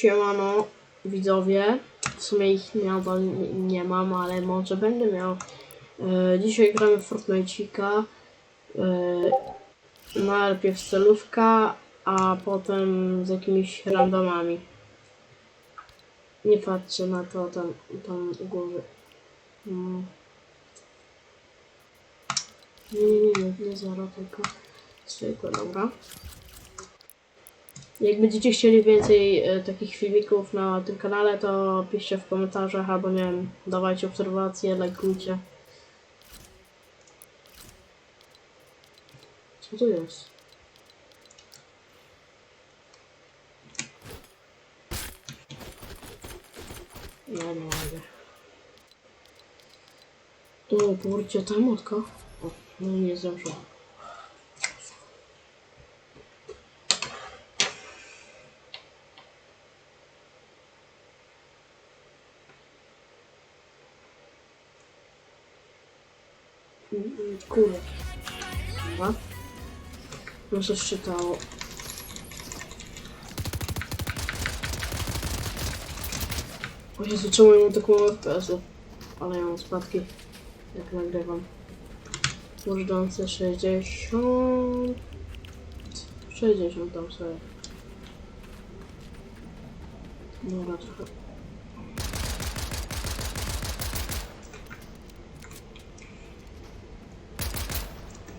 Siemano, widzowie. W sumie ich nadal nie, mam, ale może będę miał. E, dzisiaj gramy w Fortnite'ika. E, najpierw celówka, a potem z jakimiś randomami. Nie patrzcie na to tam, tam u góry. Mm. Nie, nie, nie, nie, nie zero, tylko zwykłe, dobra. Jak będziecie chcieli więcej e, takich filmików na tym kanale, to piszcie w komentarzach albo nie wiem, dawajcie obserwacje, lajkujcie. Co to jest? Ja nie mogę. O, kurczę, ta motka. O, no nie zdążyłam. Kurde. Dobra. No coś czytało. O Jezu, czemu ja mam taką FPS-u? Ale ja mam spadki, jak nagrywam. Możdżące 60... 60 tam sobie. Dobra, trochę.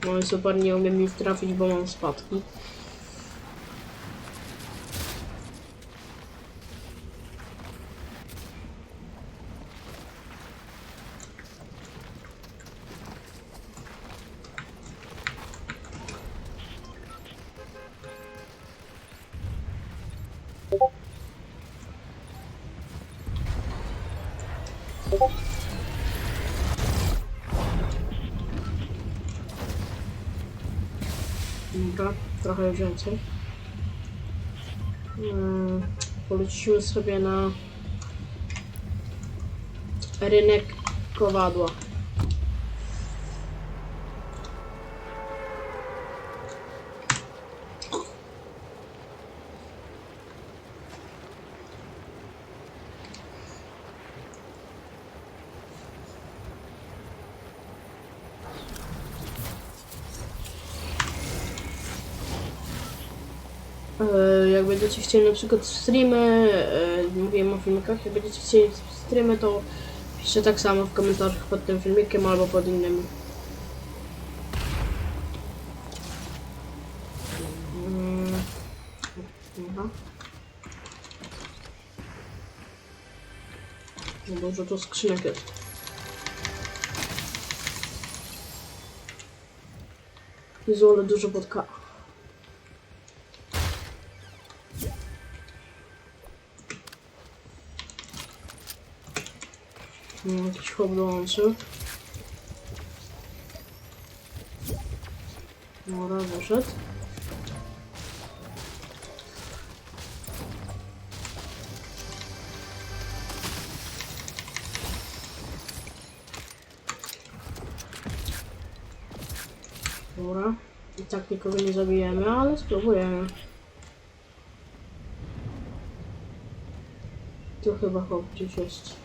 No super, nie umiem nic trafić, bo mam spadki. Dobra, trochę więcej. Hmm, sobie na rynek kowadła. Jak będziecie chcieli na przykład streamy, e, mówiłem o filmikach, jak będziecie chcieli streamy, to piszcie tak samo w komentarzach pod tym filmikiem albo pod innym. Mm, Dobra. No dużo tu skrzynek jest. Jezu, ale dużo podka. No, jakiś chłop dołączył. Dobra, wyszedł. Dobra. I tak nikogo nie zabijemy, ale spróbujemy. Tu chyba chłop gdzieś jest.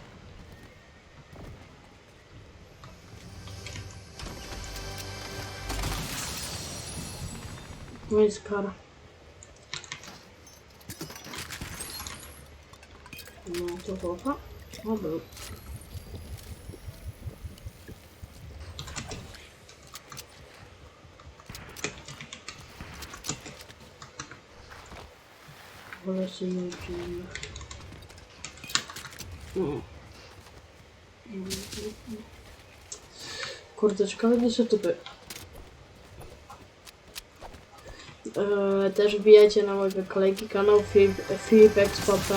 No jest kara. No to chłopa. O był. Wolę się nie przyjmę. No. Kurde, ciekawe gdzie są typy. Eee, też wbijajcie na mojego kolegi kanał Filip, Filip Expopę.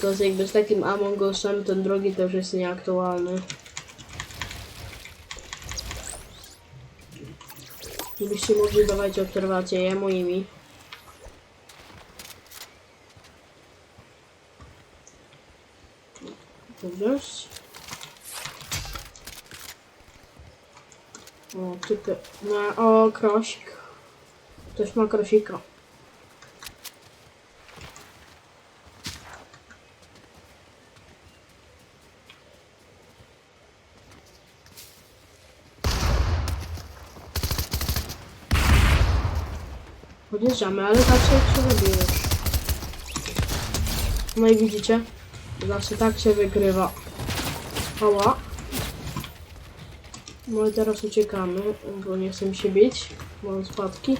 To jest jakby z takim Among Usem, ten drugi też jest nieaktualny. Gdybyście mogli dawać obserwacje jemu i mi. Wziąć. O, typy. No, o, krosik. Ktoś ma krosika. Podjeżdżamy, ale tak się robi. No i widzicie? Zawsze tak się wygrywa. Ała. No i teraz uciekamy, bo nie chcę się bić. Mam spadki.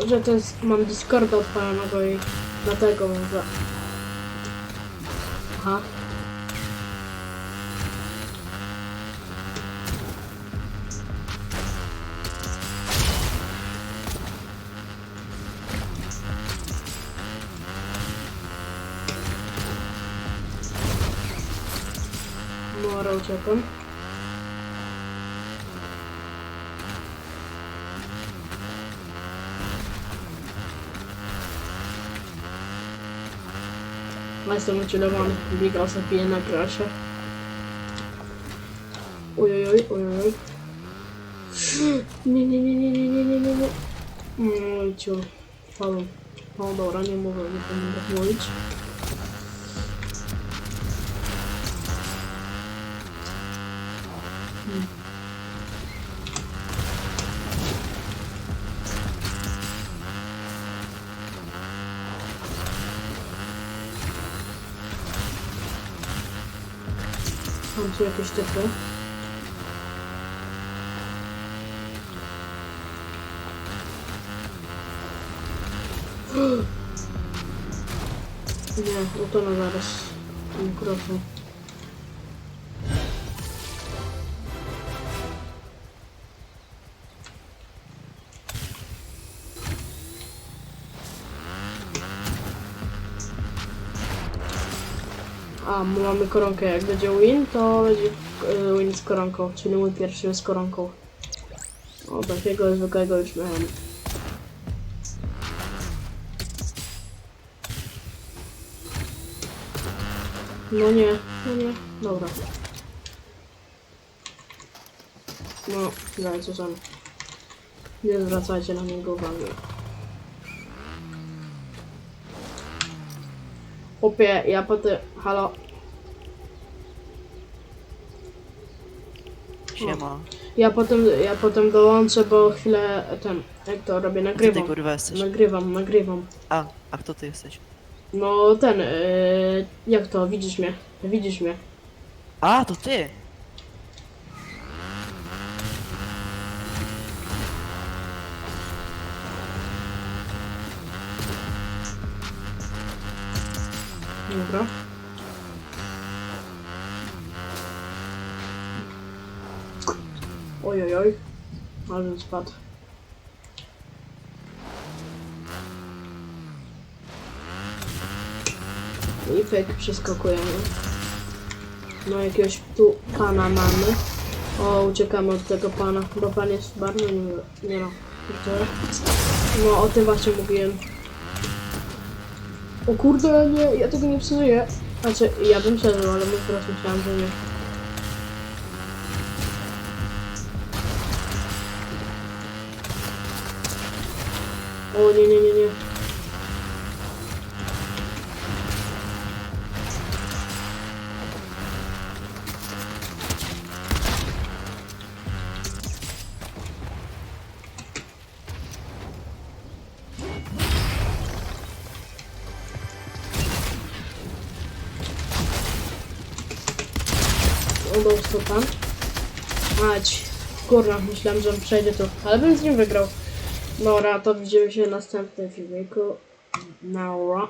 Może to jest, mam Discorda odpalonego i dlatego może. Aha. Mora uciekam. No jestem ucielowany. Biegał sobie na krasie. Ojojoj, ojojoj. Nie, nie, nie, nie, nie, nie, nie, nie, nie. No ciu. Padłem. O dobra, nie mówię, nie powinien tak mówić. Tu jakieś typy. Nie, no utonę zaraz. Ten. A, my mamy koronkę. Jak będzie win, to będzie y, win z koronką, czyli mój pierwszy z koronką. O, takiego zwykłego już miałem. No nie, no nie, dobra. No, dajcie sami. Nie zwracajcie na niego uwagi. Chłopie, ja potem... Halo? Siema. Ja potem, ja potem dołączę, bo chwilę ten, jak to robię, Gdzie ty nagrywam. kurwa jesteś? Nagrywam, nagrywam. A, a kto ty jesteś? No ten, yy, jak to, widzisz mnie, widzisz mnie. A, to ty! Dobra. Oj, oj, oj. Ale spadł. I pyk, przeskakujemy. No jakiegoś tu pana mamy. O, uciekamy od tego pana. Bo pan jest bardzo niemiły. Nie no. No, o tym właśnie mówiłem. O kurde, nie, ja tego nie przeżyję. Znaczy, ja bym przeżył, ale teraz myślałem, że nie. O nie, nie, nie, nie. To tam. Ać. Kurwa, myślałem, że on przejdzie tu. Ale bym z nim wygrał. Dobra, to widzimy się w następnym filmiku. Naura.